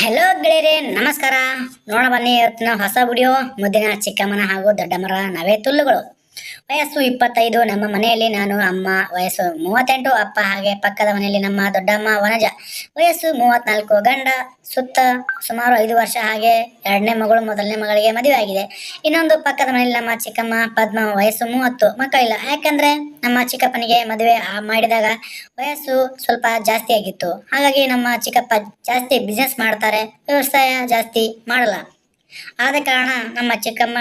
Hello ಗೆಳೆಯರೆ ನಮಸ್ಕಾರ. ನೋಡ ಬನ್ನಿ ಇವತ್ತಿನ ಹೊಸ ವಿಡಿಯೋ ಮುದ್ದಿನ ಚಿಕ್ಕಮ್ಮನ ಹಾಗೂ ದೊಡ್ಡಮ್ಮರ ನವೆ ತುಲ್ಲುಗಳು. ವಯಸ್ಸು ಇಪ್ಪತ್ತೈದು. ನಮ್ಮ ಮನೆಯಲ್ಲಿ ನಾನು, ಅಮ್ಮ, ವಯಸ್ಸು ಮೂವತ್ತೆಂಟು, ಅಪ್ಪ ಹಾಗೆ ಪಕ್ಕದ ಮನೆಯಲ್ಲಿ ನಮ್ಮ ದೊಡ್ಡಮ್ಮ, ವನಜ. ವಯಸ್ಸು ಮೂವತ್ನಾಲ್ಕು. ಗಂಡ ಸುತ್ತ ಸುಮಾರು ಐದು ವರ್ಷ ಹಾಗೆ ಎರಡನೇ ಮಗಳು, ಮೊದಲನೇ ಮಗಳಿಗೆ ಮದುವೆ ಆಗಿದೆ. ಇನ್ನೊಂದು ಪಕ್ಕದ ಮನೆಯಲ್ಲಿ ನಮ್ಮ ಚಿಕ್ಕಮ್ಮ, ಪದ್ಮ, ವಯಸ್ಸು ಮೂವತ್ತು. ಮಕ್ಕಳಿಲ್ಲ. ಯಾಕಂದ್ರೆ ನಮ್ಮ ಚಿಕ್ಕಪ್ಪನಿಗೆ ಮದುವೆ ಮಾಡಿದಾಗ ವಯಸ್ಸು ಸ್ವಲ್ಪ ಜಾಸ್ತಿ ಆಗಿತ್ತು. ಹಾಗಾಗಿ ನಮ್ಮ ಚಿಕ್ಕಪ್ಪ ಜಾಸ್ತಿ ಬಿಸ್ನೆಸ್ ಮಾಡ್ತಾರೆ, ವ್ಯವಸಾಯ ಜಾಸ್ತಿ ಮಾಡಲ್ಲ. ಆದ ಕಾರಣ ನಮ್ಮ ಚಿಕ್ಕಮ್ಮ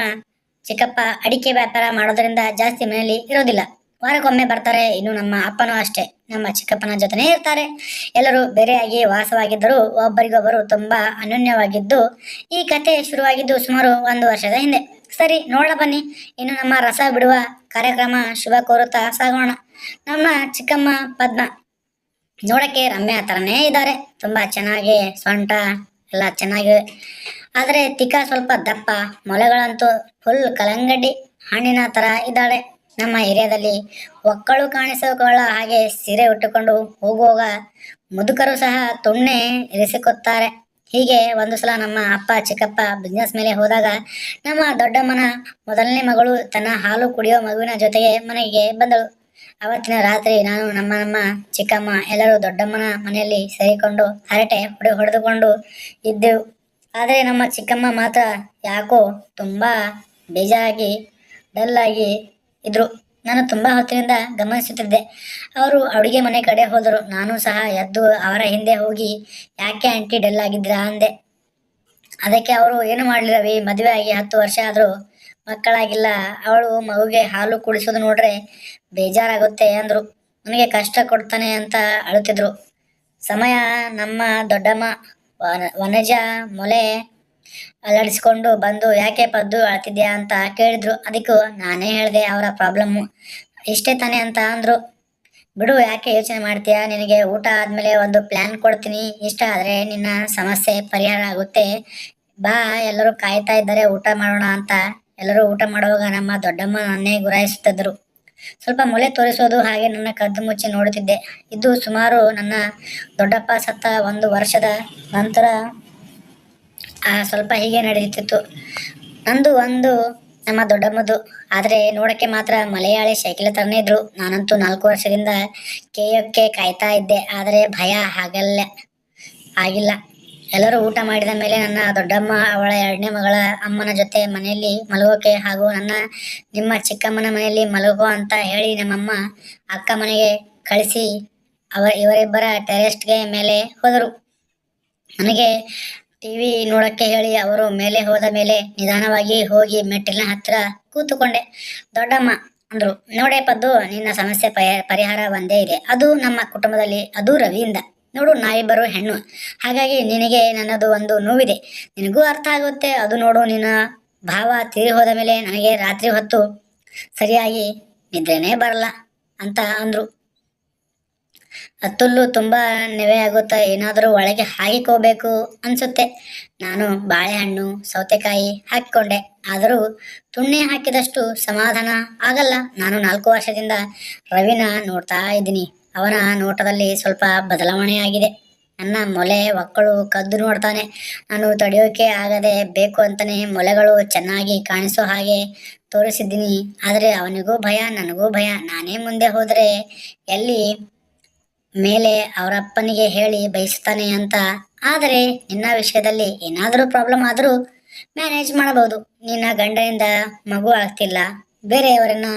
ಚಿಕ್ಕಪ್ಪ ಅಡಿಕೆ ವ್ಯಾಪಾರ ಮಾಡೋದ್ರಿಂದ ಜಾಸ್ತಿ ಮನೆಯಲ್ಲಿ ಇರೋದಿಲ್ಲ. ವಾರಕ್ಕೊಮ್ಮೆ ಬರ್ತಾರೆ, ಇನ್ನು ನಮ್ಮ ಅಪ್ಪನೂ ಅಷ್ಟೇ. ನಮ್ಮ ಚಿಕ್ಕಪ್ಪನ ಜೊತೆನೇ ಇರ್ತಾರೆ. ಎಲ್ಲರೂ ಬೇರೆಯಾಗಿ ವಾಸವಾಗಿದ್ದರೂ ಒಬ್ಬರಿಗೊಬ್ಬರು ತುಂಬಾ ಅನ್ಯೋನ್ಯವಾಗಿದ್ದು ಈ ಕತೆ ಶುರುವಾಗಿದ್ದು ಸುಮಾರು ಒಂದು ವರ್ಷದ ಹಿಂದೆ. ಸರಿ ನೋಡ ಬನ್ನಿ. ಇನ್ನು ನಮ್ಮ ರಸ ಬಿಡುವ ಕಾರ್ಯಕ್ರಮ ಶುಭ ಕೋರುತ್ತಾ ಸಾಗೋಣ. ನಮ್ಮ ಚಿಕ್ಕಮ್ಮ ಪದ್ಮ ನೋಡಕ್ಕೆ ರಮ್ಯಾ ಥರನೇ ಇದ್ದಾರೆ. ತುಂಬಾ ಚೆನ್ನಾಗಿ ಸೊಂಟ, ಎಲ್ಲ ಚೆನ್ನಾಗಿ ಆದರೆ ತಿಕ್ಕ ಸ್ವಲ್ಪ ದಪ್ಪ. ಮೊಲೆಗಳಂತೂ ಫುಲ್ ಕಲಂಗಡ್ಡಿ ಹಣ್ಣಿನ ಥರ ಇದ್ದಾಳೆ. ನಮ್ಮ ಏರಿಯಾದಲ್ಲಿ ಒಕ್ಕಳು ಕಾಣಿಸಿಕೊಳ್ಳ ಹಾಗೆ ಸೀರೆ ಉಟ್ಟುಕೊಂಡು ಹೋಗುವಾಗ ಮುದುಕರು ಸಹ ತುಣ್ಣೆ ಇರಿಸಿಕೊತ್ತಾರೆ. ಹೀಗೆ ಒಂದು ಸಲ ನಮ್ಮ ಅಪ್ಪ, ಚಿಕ್ಕಪ್ಪ ಬಿಸ್ನೆಸ್ ಮೇಲೆ ಹೋದಾಗ ನಮ್ಮ ದೊಡ್ಡಮ್ಮನ ಮೊದಲನೇ ಮಗಳು ತನ್ನ ಹಾಲು ಕುಡಿಯೋ ಮಗುವಿನ ಜೊತೆಗೆ ಮನೆಗೆ ಬಂದಳು. ಅವತ್ತಿನ ರಾತ್ರಿ ನಾನು, ನಮ್ಮ ನಮ್ಮ ಚಿಕ್ಕಮ್ಮ ಎಲ್ಲರೂ ದೊಡ್ಡಮ್ಮನ ಮನೆಯಲ್ಲಿ ಸೇರಿಕೊಂಡು ಹರಟೆ ಹೊಡೆ ಹೊಡೆದುಕೊಂಡು ಇದ್ದೆವು. ಆದರೆ ನಮ್ಮ ಚಿಕ್ಕಮ್ಮ ಮಾತ್ರ ಯಾಕೋ ತುಂಬ ಬೇಜಾರಾಗಿ, ಡಲ್ಲಾಗಿ ಇದ್ದರು ನಾನು ತುಂಬ ಹೊತ್ತಿನಿಂದ ಗಮನಿಸುತ್ತಿದ್ದೆ. ಅವರು ಅಡುಗೆ ಮನೆ ಕಡೆ ಹೋದರು. ನಾನು ಸಹ ಎದ್ದು ಅವರ ಹಿಂದೆ ಹೋಗಿ, ಯಾಕೆ ಆಂಟಿ ಡಲ್ ಅಂದೆ. ಅದಕ್ಕೆ ಅವರು, ಏನು ಮಾಡಲಿಲ್ಲವಿ ರವಿ, ಮದುವೆ ಆಗಿ ಹತ್ತು ವರ್ಷ ಆದರೂ ಮಕ್ಕಳಾಗಿಲ್ಲ. ಅವಳು ಮಗುಗೆ ಹಾಲು ಕುಡಿಸೋದು ನೋಡ್ರೆ ಬೇಜಾರಾಗುತ್ತೆ ಅಂದರು. ನನಗೆ ಕಷ್ಟ ಕೊಡ್ತಾನೆ ಅಂತ ಅಳುತ್ತಿದ್ರು. ಸಮಯ ನಮ್ಮ ದೊಡ್ಡಮ್ಮ ವನಜ, ಮೊಲೆ ಅಲ್ಲಾಡಿಸ್ಕೊಂಡು ಬಂದು, ಯಾಕೆ ಪದ್ದು ಅಳ್ತಿದ್ಯಾ? ಅಂತ ಕೇಳಿದ್ರು. ಅದಕ್ಕೂ ನಾನೇ ಹೇಳಿದೆ, ಅವರ ಪ್ರಾಬ್ಲಮ್ಮು ಇಷ್ಟೇ ತಾನೇ ಅಂತ ಅಂದ್ರು. ಬಿಡು, ಯಾಕೆ ಯೋಚನೆ ಮಾಡ್ತೀಯಾ? ನಿನಗೆ ಊಟ ಆದ್ಮೇಲೆ ಒಂದು ಪ್ಲಾನ್ ಕೊಡ್ತೀನಿ. ಇಷ್ಟ ಆದ್ರೆ ನಿನ್ನ ಸಮಸ್ಯೆ ಪರಿಹಾರ ಆಗುತ್ತೆ. ಬಾ, ಎಲ್ಲರೂ ಕಾಯ್ತಾ ಇದ್ದಾರೆ, ಊಟ ಮಾಡೋಣ ಅಂತ. ಎಲ್ಲರೂ ಊಟ ಮಾಡುವಾಗ ನಮ್ಮ ದೊಡ್ಡಮ್ಮ ನನ್ನೇ ಸ್ವಲ್ಪ ಮೊಳೆ ತೋರಿಸೋದು ಹಾಗೆ ನನ್ನ ಕದ್ದು ಮುಚ್ಚಿ ನೋಡುತ್ತಿದ್ದೆ. ಇದು ಸುಮಾರು ನನ್ನ ದೊಡ್ಡಪ್ಪ ಸತ್ತ ಒಂದು ವರ್ಷದ ನಂತರ, ಆ, ಸ್ವಲ್ಪ ಹೀಗೆ ನಡೆಯುತ್ತಿತ್ತು. ನಂದು ಒಂದು ನಮ್ಮ ದೊಡ್ಡಮ್ಮದು. ಆದರೆ ನೋಡೋಕ್ಕೆ ಮಾತ್ರ ಮಲಯಾಳಿ ಸೈಕಲ್ ತರನೇ ಇದ್ರು. ನಾನಂತೂ ನಾಲ್ಕು ವರ್ಷದಿಂದ ಕೇಯೋಕ್ಕೆ ಕಾಯ್ತಾ ಇದ್ದೆ. ಆದರೆ ಭಯ ಆಗಲ್ಲ ಆಗಿಲ್ಲ. ಎಲ್ಲರೂ ಊಟ ಮಾಡಿದ ಮೇಲೆ ನನ್ನ ದೊಡ್ಡಮ್ಮ, ಅವಳ ಎರಡನೇ ಮಗಳ ಅಮ್ಮನ ಜೊತೆ ಮನೆಯಲ್ಲಿ ಮಲಗೋಕೆ ಹಾಗೂ ನನ್ನ, ನಿಮ್ಮ ಚಿಕ್ಕಮ್ಮನ ಮನೆಯಲ್ಲಿ ಮಲಗೋ ಅಂತ ಹೇಳಿ ನಮ್ಮಮ್ಮ ಅಕ್ಕ ಮನೆಗೆ ಕಳಿಸಿ ಅವ, ಇವರಿಬ್ಬರ ಟೆರೆಸ್ಟ್ಗೆ ಮೇಲೆ ಹೋದರು. ನನಗೆ ಟಿವಿ ನೋಡಕ್ಕೆ ಹೇಳಿ ಅವರು ಮೇಲೆ ಹೋದ ಮೇಲೆ ನಿಧಾನವಾಗಿ ಹೋಗಿ ಮೆಟ್ಟಿಲಿನ ಹತ್ತಿರ ಕೂತುಕೊಂಡೆ. ದೊಡ್ಡಮ್ಮ, ಅಂದರು. ನೋಡೇ ಪದ್ದು, ನಿನ್ನ ಸಮಸ್ಯೆ ಪರಿಹಾರ ಒಂದೇ ಇದೆ. ಅದು ನಮ್ಮ ಕುಟುಂಬದಲ್ಲಿ, ಅದು ರವಿಯಿಂದ. ನೋಡು ನಾವಿಬ್ಬರು ಹೆಣ್ಣು. ಹಾಗಾಗಿ ನಿನಗೆ ನನ್ನದು ಒಂದು ನೋವಿದೆ. ನಿನಗೂ ಅರ್ಥ ಆಗುತ್ತೆ. ಅದು ನೋಡು, ನಿನ್ನ ಭಾವ ತೀರಿ ಹೋದ ಮೇಲೆ ನನಗೆ ರಾತ್ರಿ ಹೊತ್ತು ಸರಿಯಾಗಿ ನಿದ್ರೆನೇ ಬರಲ್ಲ ಅಂತ ಅಂದ್ರು. ಅತ್ತುಲ್ಲು ತುಂಬಾ ನೆವೆ ಆಗುತ್ತಾ ಏನಾದರೂ ಒಳಗೆ ಹಾಕಿಕೋಬೇಕು ಅನ್ಸುತ್ತೆ. ನಾನು ಬಾಳೆಹಣ್ಣು, ಸೌತೆಕಾಯಿ ಹಾಕಿಕೊಂಡೆ. ಆದರೂ ತುಣ್ಣೆ ಹಾಕಿದಷ್ಟು ಸಮಾಧಾನ ಆಗಲ್ಲ. ನಾನು ನಾಲ್ಕು ವರ್ಷದಿಂದ ರವಿನ ನೋಡ್ತಾ ಇದ್ದೀನಿ. ಅವನ ನೋಟದಲ್ಲಿ ಸ್ವಲ್ಪ ಬದಲಾವಣೆ ಆಗಿದೆ. ನನ್ನ ಮೊಲೆ ಒಕ್ಕಳು ಕದ್ದು ನೋಡ್ತಾನೆ. ನಾನು ತಡೆಯೋಕೆ ಆಗದೆ ಬೇಕು ಅಂತಾನೆ ಮೊಲೆಗಳು ಚೆನ್ನಾಗಿ ಕಾಣಿಸೋ ಹಾಗೆ ತೋರಿಸಿದ್ದೀನಿ. ಆದರೆ ಅವನಿಗೂ ಭಯ, ನನಗೂ ಭಯ. ನಾನೇ ಮುಂದೆ ಹೋದರೆ ಎಲ್ಲಿ ಮೇಲೆ ಅವರಪ್ಪನಿಗೆ ಹೇಳಿ ಬಯಸ್ತಾನೆ ಅಂತ. ಆದರೆ ನಿನ್ನ ವಿಷಯದಲ್ಲಿ ಏನಾದರೂ ಪ್ರಾಬ್ಲಮ್ ಆದರೂ ಮ್ಯಾನೇಜ್ ಮಾಡಬಹುದು. ನಿನ್ನ ಗಂಡನಿಂದ ಮಗು ಆಗ್ತಿಲ್ಲ. ಬೇರೆಯವರನ್ನ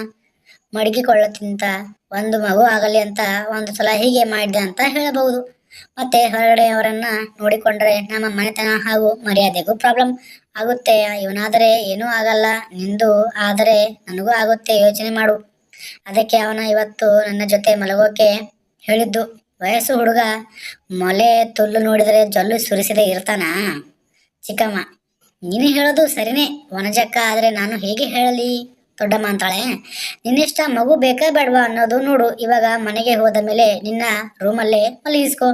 ಮಡಗಿಕೊಳ್ಳಕ್ಕಿಂತ ಒಂದು ಮಗು ಆಗಲಿ ಅಂತ ಒಂದು ಸಲ ಹೀಗೆ ಮಾಡಿದೆ ಅಂತ ಹೇಳಬಹುದು. ಮತ್ತೆ ಹೊರಗಡೆಯವರನ್ನ ನೋಡಿಕೊಂಡ್ರೆ ನಮ್ಮ ಮನೆತನ ಹಾಗೂ ಮರ್ಯಾದೆಗೂ ಪ್ರಾಬ್ಲಮ್ ಆಗುತ್ತೆ. ಇವನಾದರೆ ಏನೂ ಆಗಲ್ಲ. ನಿಂದು ಆದರೆ ನನಗೂ ಆಗುತ್ತೆ. ಯೋಚನೆ ಮಾಡು. ಅದಕ್ಕೆ ಅವನ ಇವತ್ತು ನನ್ನ ಜೊತೆ ಮಲಗೋಕೆ ಹೇಳಿದ್ದು. ವಯಸ್ಸು ಹುಡುಗ, ಮೊಲೆ ತುಲ್ಲು ನೋಡಿದರೆ ಜೊಲ್ಲು ಸುರಿಸದೆ ಇರ್ತಾನಾ? ಚಿಕ್ಕಮ್ಮ, ನೀನು ಹೇಳೋದು ಸರಿನೇ. ವನಜಕ್ಕ, ಆದರೆ ನಾನು ಹೇಗೆ ಹೇಳಲಿ? ದೊಡ್ಡಮ್ಮ ಅಂತಾಳೆ ನಿನ್ನಿಷ್ಟ ಮಗು ಬೇಕಾ ಬೇಡವಾ ಅನ್ನೋದು ನೋಡು. ಇವಾಗ ಮನೆಗೆ ಹೋದ ಮೇಲೆ ನಿನ್ನ ರೂಮಲ್ಲೇ ಮಲಗಿಸ್ಕೊ.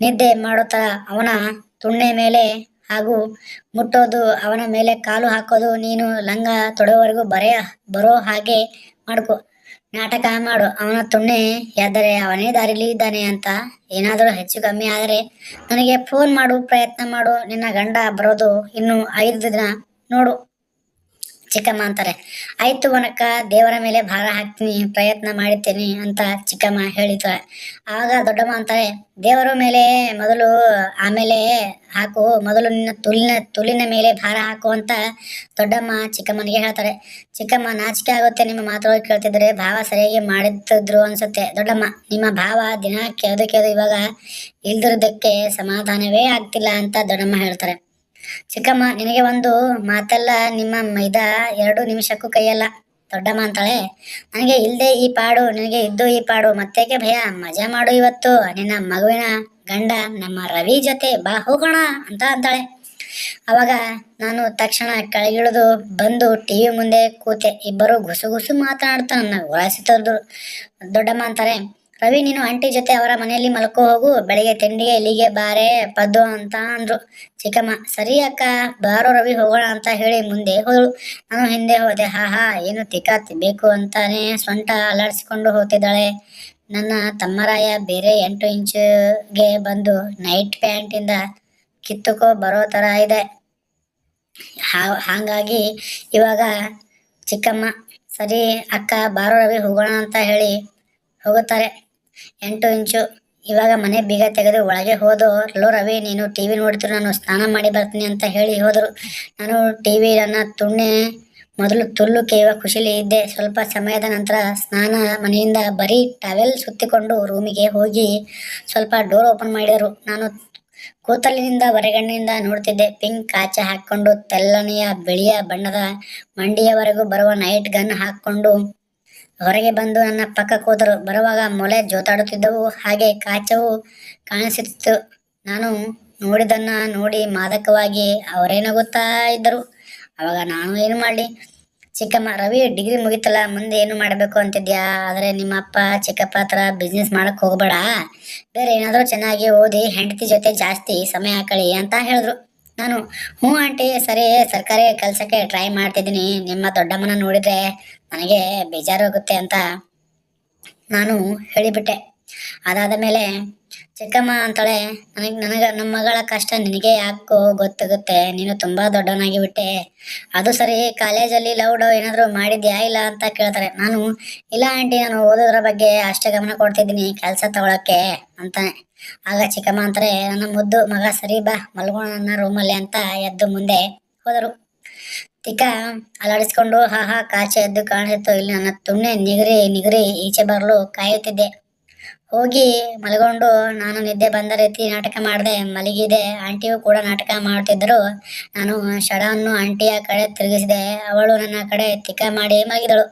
ನಿದ್ದೆ ಮಾಡುತ್ತಾ ಅವನ ತುಣ್ಣೆ ಮೇಲೆ ಹಾಗೂ ಮುಟ್ಟೋದು ಅವನ ಮೇಲೆ ಕಾಲು ಹಾಕೋದು ನೀನು ಲಂಗ ತೊಡೋವರೆಗೂ ಬರೆಯ ಬರೋ ಹಾಗೆ ಮಾಡ್ಕೊ. ನಾಟಕ ಮಾಡು. ಅವನ ತುಣ್ಣೆ ಎದ್ದರೆ ಅವನೇ ದಾರಿಲಿ ಇದ್ದಾನೆ ಅಂತ ಏನಾದರೂ ಹೆಚ್ಚು ಕಮ್ಮಿ ಆದರೆ ನನಗೆ ಫೋನ್ ಮಾಡು, ಪ್ರಯತ್ನ ಮಾಡು. ನಿನ್ನ ಗಂಡ ಬರೋದು ಇನ್ನು ಐದು ದಿನ ನೋಡು. ಚಿಕ್ಕಮ್ಮ ಅಂತಾರೆ. ಆಯ್ತು ವನಕ್ಕ ದೇವರ ಮೇಲೆ ಭಾರ ಹಾಕ್ತೀನಿ, ಪ್ರಯತ್ನ ಮಾಡುತ್ತೇನೆ ಅಂತ ಚಿಕ್ಕಮ್ಮ ಹೇಳಿತಾಳೆ ಆಗ ದೊಡ್ಡಮ್ಮ ಅಂತಾರೆ, ದೇವರ ಮೇಲೆ ಮೊದಲು, ಆಮೇಲೆ ಹಾಕು, ಮೊದಲು ನಿನ್ನ ತುಲಿನ ತುಲಿನ ಮೇಲೆ ಭಾರ ಹಾಕು ಅಂತ ದೊಡ್ಡಮ್ಮ ಚಿಕ್ಕಮ್ಮನಿಗೆ ಹೇಳ್ತಾರೆ. ಚಿಕ್ಕಮ್ಮ, ನಾಚಿಕೆ ಆಗುತ್ತೆ ನಿಮ್ಮ ಮಾತುಗಳು ಕೇಳ್ತಿದ್ರೆ ಭಾವ ಸರಿಯಾಗಿ ಮಾಡಿದ್ರು ಅನ್ಸುತ್ತೆ. ದೊಡ್ಡಮ್ಮ, ನಿಮ್ಮ ಭಾವ ದಿನ ಕೇಳ್ದು ಕೇಳ್ದು ಇವಾಗ ಇಲ್ದಿರೋದಕ್ಕೆ ಸಮಾಧಾನವೇ ಆಗ್ತಿಲ್ಲ ಅಂತ ದೊಡ್ಡಮ್ಮ ಹೇಳ್ತಾರೆ. ಚಿಕ್ಕಮ್ಮ, ನಿನಗೆ ಒಂದು ಮಾತೆಲ್ಲ, ನಿಮ್ಮ ಮೈದ ಎರಡು ನಿಮಿಷಕ್ಕೂ ಕೈಯಲ್ಲ. ದೊಡ್ಡಮ್ಮ ಅಂತಾಳೆ, ನನಗೆ ಇಲ್ಲದೆ ಈ ಪಾಡು, ನಿನಗೆ ಇದ್ದು ಈ ಪಾಡು, ಮತ್ತೇಕೆ ಭಯ? ಮಜಾ ಮಾಡು ಇವತ್ತು, ನಿನ್ನ ಮಗುವಿನ ಗಂಡ, ನಮ್ಮ ರವಿ ಜೊತೆ ಬಾ, ಹೋಗೋಣ ಅಂತ ಅಂತಾಳೆ. ಅವಾಗ ನಾನು ತಕ್ಷಣ ಕೆಳಗಿಳಿದು ಬಂದು ಟಿವಿ ಮುಂದೆ ಕೂತೆ, ಇಬ್ಬರು ಗುಸು ಗುಸು ಮಾತನಾಡ್ತಾ ನನ್ನ ಉಳಾಯಿಸಿದ್ರು ದೊಡ್ಡಮ್ಮ ಅಂತಾರೆ ರವಿ, ನೀನು ಆಂಟಿ ಜೊತೆ ಅವರ ಮನೆಯಲ್ಲಿ ಮಲ್ಕೋ ಹೋಗು. ಬೆಳಿಗ್ಗೆ ತಿಂಡಿಗೆ ಇಲ್ಲಿಗೆ ಬಾರೆ, ಪದ್ದು ಅಂತ ಅಂದ್ರು. ಚಿಕ್ಕಮ್ಮ, ಸರಿ ಅಕ್ಕ, ಬಾರೋ ರವಿ ಹೋಗೋಣ ಅಂತ ಹೇಳಿ ಮುಂದೆ ಹೋದಳು. ನಾನು ಹಿಂದೆ ಹೋದೆ. ಹಾ ಹಾ ಏನು ತಿಕ್ಕ ಬೇಕು ಅಂತಾನೆ ಸೊಂಟ ಅಲ್ಲಾಡಿಸಿಕೊಂಡು ಹೋಗ್ತಿದ್ದಾಳೆ. ನನ್ನ ತಮ್ಮರಾಯ ಬೇರೆ ಎಂಟು ಇಂಚುಗೆ ಬಂದು ನೈಟ್ ಪ್ಯಾಂಟಿಂದ ಕಿತ್ತುಕೋ ಬರೋ ಥರ ಇದೆ. ಹಾಗಾಗಿ ಇವಾಗ ಚಿಕ್ಕಮ್ಮ, ಸರಿ ಅಕ್ಕ, ಬಾರೋ ರವಿ ಹೋಗೋಣ ಅಂತ ಹೇಳಿ ಹೋಗುತ್ತಾರೆ. ಎಂಟು ಇಂಚು. ಇವಾಗ ಮನೆ ಬೀಗ ತೆಗೆದು ಒಳಗೆ ಹೋದು ಲೋ ರವಿ, ನೀನು ಟಿ ವಿ ನೋಡ್ತಿರು? ನಾನು ಸ್ನಾನ ಮಾಡಿ ಬರ್ತೀನಿ ಅಂತ ಹೇಳಿ ಹೋದರು. ನಾನು ಟಿ ವಿ ನನ್ನ ತುಣ್ಣೆ, ಮೊದಲು ತುಲ್ಲು ಕೇಯುವ ಖುಷಿಲಿ ಇದ್ದೆ. ಸ್ವಲ್ಪ ಸಮಯದ ನಂತರ ಸ್ನಾನ ಮನೆಯಿಂದ ಬರೀ ಟವೆಲ್ ಸುತ್ತಿಕೊಂಡು ರೂಮಿಗೆ ಹೋಗಿ ಸ್ವಲ್ಪ ಡೋರ್ ಓಪನ್ ಮಾಡಿದರು. ನಾನು ಕೂತಲಿನಿಂದ ಹೊರಗಣ್ಣಿನಿಂದ ನೋಡ್ತಿದ್ದೆ. ಪಿಂಕ್ ಕಾಚ ಹಾಕ್ಕೊಂಡು, ತೆಲ್ಲನೆಯ ಬಿಳಿಯ ಬಣ್ಣದ ಮಂಡಿಯವರೆಗೂ ಬರುವ ನೈಟ್ ಗನ್ ಹಾಕೊಂಡು ಹೊರಗೆ ಬಂದು ನನ್ನ ಪಕ್ಕ ಕೂತರು ಬರುವಾಗ ಮೊಲೆ ಜೋತಾಡುತ್ತಿದ್ದವು. ಹಾಗೆ ಕಾಚವು ಕಾಣಿಸುತ್ತಿತ್ತು. ನಾನು ನೋಡಿದನ್ನ ನೋಡಿ ಮಾದಕವಾಗಿ ಅವರೇನೋ ಗೊತ್ತಾ ಇದ್ದರು. ಅವಾಗ ನಾನು ಏನು ಮಾಡಲಿ? ಚಿಕ್ಕಮ್ಮ, ರವಿ, ಡಿಗ್ರಿ ಮುಗಿತಲ್ಲ, ಮುಂದೆ ಏನು ಮಾಡಬೇಕು ಅಂತಿದ್ಯಾ? ಆದರೆ ನಿಮ್ಮ ಅಪ್ಪ ಚಿಕ್ಕಪ್ಪ ಹತ್ರ ಬಿಸ್ನೆಸ್ ಮಾಡೋಕ್ಕೆ ಹೋಗಬೇಡ. ಬೇರೆ ಏನಾದರೂ ಚೆನ್ನಾಗಿ ಓದಿ ಹೆಂಡತಿ ಜೊತೆ ಜಾಸ್ತಿ ಸಮಯ ಹಾಕಳಿ ಅಂತ ಹೇಳಿದ್ರು. ನಾನು ಹ್ಞೂ ಆಂಟಿ, ಸರಿ, ಸರ್ಕಾರಿ ಕೆಲಸಕ್ಕೆ ಟ್ರೈ ಮಾಡ್ತಿದ್ದೀನಿ. ನಿಮ್ಮ ದೊಡ್ಡಮ್ಮನ ನೋಡಿದ್ರೆ ನನಗೆ ಬೇಜಾರಾಗುತ್ತೆ ಅಂತ ನಾನು ಹೇಳಿಬಿಟ್ಟೆ. ಅದಾದ ಮೇಲೆ, ಚಿಕ್ಕಮ್ಮ ಅಂತಾಳೆ, ನನಗೆ ನನಗೆ ನಮ್ಮ ಮಗಳ ಕಷ್ಟ ನಿನಗೆ ಯಾಕೋ ಗೊತ್ತಾಗುತ್ತೆ? ನೀನು ತುಂಬಾ ದೊಡ್ಡವನಾಗಿ ಬಿಟ್ಟೆ ಅದು ಸರಿ, ಕಾಲೇಜಲ್ಲಿ ಲೌಡ್ ಏನಾದರೂ ಮಾಡಿದ್ಯಾ ಇಲ್ಲ ಅಂತ ಕೇಳ್ತಾರೆ. ನಾನು, ಇಲ್ಲ ಆಂಟಿ, ನಾನು ಓದೋದ್ರ ಬಗ್ಗೆ ಅಷ್ಟೇ ಗಮನ ಕೊಡ್ತಿದ್ದೀನಿ, ಕೆಲಸ ತಗೊಳಕ್ಕೆ, ಅಂತಾನೆ. ಆಗ ಚಿಕ್ಕಮ್ಮ ಅಂತಾರೆ, ನನ್ನ ಮುದ್ದು ಮಗ ಸರಿ ಬಾ ಮಲ್ಗೋಣ ರೂಮಲ್ಲಿ, ಅಂತ ಎದ್ದು ಮುಂದೆ ಹೋದರು. ತಿಕ್ಕ ಅಲಾಡಿಸ್ಕೊಂಡು ಹಾ ಹಾ, ಕಾಚೆ ಎದ್ದು ಕಾಣಿಸಿತ್ತು ಇಲ್ಲಿ ನನ್ನ ತುಣ್ಣೆ ನಿಗರಿ ನಿಗರಿ ಈಚೆ ಬರಲು ಕಾಯುತ್ತಿದ್ದೆ. ಹೋಗಿ ಮಲಗೊಂಡು ನಾನು ನಿದ್ದೆ ಬಂದ ರೀತಿ ನಾಟಕ ಮಾಡಿದೆ, ಮಲಗಿದೆ. ಆಂಟಿಯು ಕೂಡ ನಾಟಕ ಮಾಡುತ್ತಿದ್ದರು ನಾನು ಶಡವನ್ನು ಆಂಟಿಯ ಕಡೆ ತಿರುಗಿಸಿದೆ. ಅವಳು ನನ್ನ ಕಡೆ ತಿಕ್ಕ ಮಾಡಿ ಮಗಿದಳು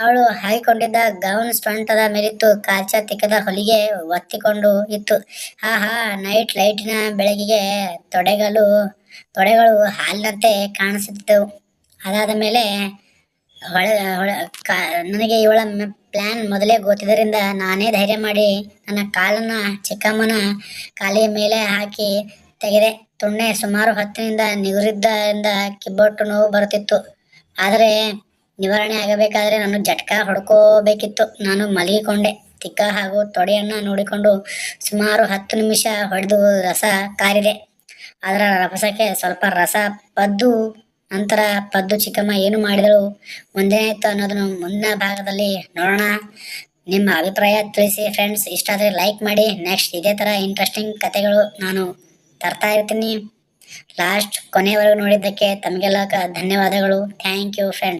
ಅವಳು ಹಾಕಿಕೊಂಡಿದ್ದ ಗೌನ್ ಸ್ಟೊಂಟದ ಮೇಲಿತ್ತು. ಕಾಚ ತಿಕ್ಕದ ಹೊಲಿಗೆ ಒತ್ತಿಕೊಂಡು ಇತ್ತು. ಹಾ ಹಾ ನೈಟ್ ಲೈಟಿನ ಬೆಳಗಿಗೆ ತೊಡೆಗಳು ತೊಡೆಗಳು ಹಾಲಿನಂತೆ ಕಾಣಿಸುತ್ತಿದ್ದವು ಅದಾದ ಮೇಲೆ ಹೊಳೆ ಹೊಳೆ, ಕಾ, ನನಗೆ ಇವಳ ಪ್ಲ್ಯಾನ್ ಮೊದಲೇ ಗೊತ್ತಿದ್ದರಿಂದ ನಾನೇ ಧೈರ್ಯ ಮಾಡಿ ನನ್ನ ಕಾಲನ್ನು ಚಿಕ್ಕಮ್ಮನ ಕಾಲಿಯ ಮೇಲೆ ಹಾಕಿ ತೆಗೆದೆ. ತುಣ್ಣೆ ಸುಮಾರು ಹತ್ತಿನಿಂದ ನಿಗುರಿದ್ದರಿಂದ ಕಿಬ್ಬೊಟ್ಟು ನೋವು ಬರುತ್ತಿತ್ತು. ಆದರೆ ನಿವಾರಣೆ ಆಗಬೇಕಾದರೆ ನಾನು ಜಟ್ಕ ಹೊಡ್ಕೋಬೇಕಿತ್ತು. ನಾನು ಮಲಗಿಕೊಂಡೆ. ತಿಕ್ಕ ಹಾಗೂ ತೊಡೆಯನ್ನು ನೋಡಿಕೊಂಡು ಸುಮಾರು ಹತ್ತು ನಿಮಿಷ ಹೊಡೆದು ರಸ ಕಾರಿದೆ. ಅದರ ರಭಸಕ್ಕೆ ಸ್ವಲ್ಪ ರಸ ಪದ್ದು ನಂತರ ಪದ್ದು ಚಿಕ್ಕಮ್ಮ ಏನು ಮಾಡಿದಳು? ಇತ್ತು ಅನ್ನೋದನ್ನು ಮುಂದಿನ ಭಾಗದಲ್ಲಿ ನೋಡೋಣ. ನಿಮ್ಮ ಅಭಿಪ್ರಾಯ ತಿಳಿಸಿ ಫ್ರೆಂಡ್ಸ್ ಇಷ್ಟ ಆದರೆ ಲೈಕ್ ಮಾಡಿ. ನೆಕ್ಸ್ಟ್ ಇದೇ ಥರ ಇಂಟ್ರೆಸ್ಟಿಂಗ್ ಕತೆಗಳು ನಾನು ತರ್ತಾ ಇರ್ತೀನಿ. ಲಾಸ್ಟ್ ಕೊನೆಯವರೆಗೂ ನೋಡಿದ್ದಕ್ಕೆ ತಮಗೆಲ್ಲ ಧನ್ಯವಾದಗಳು. Thank you friends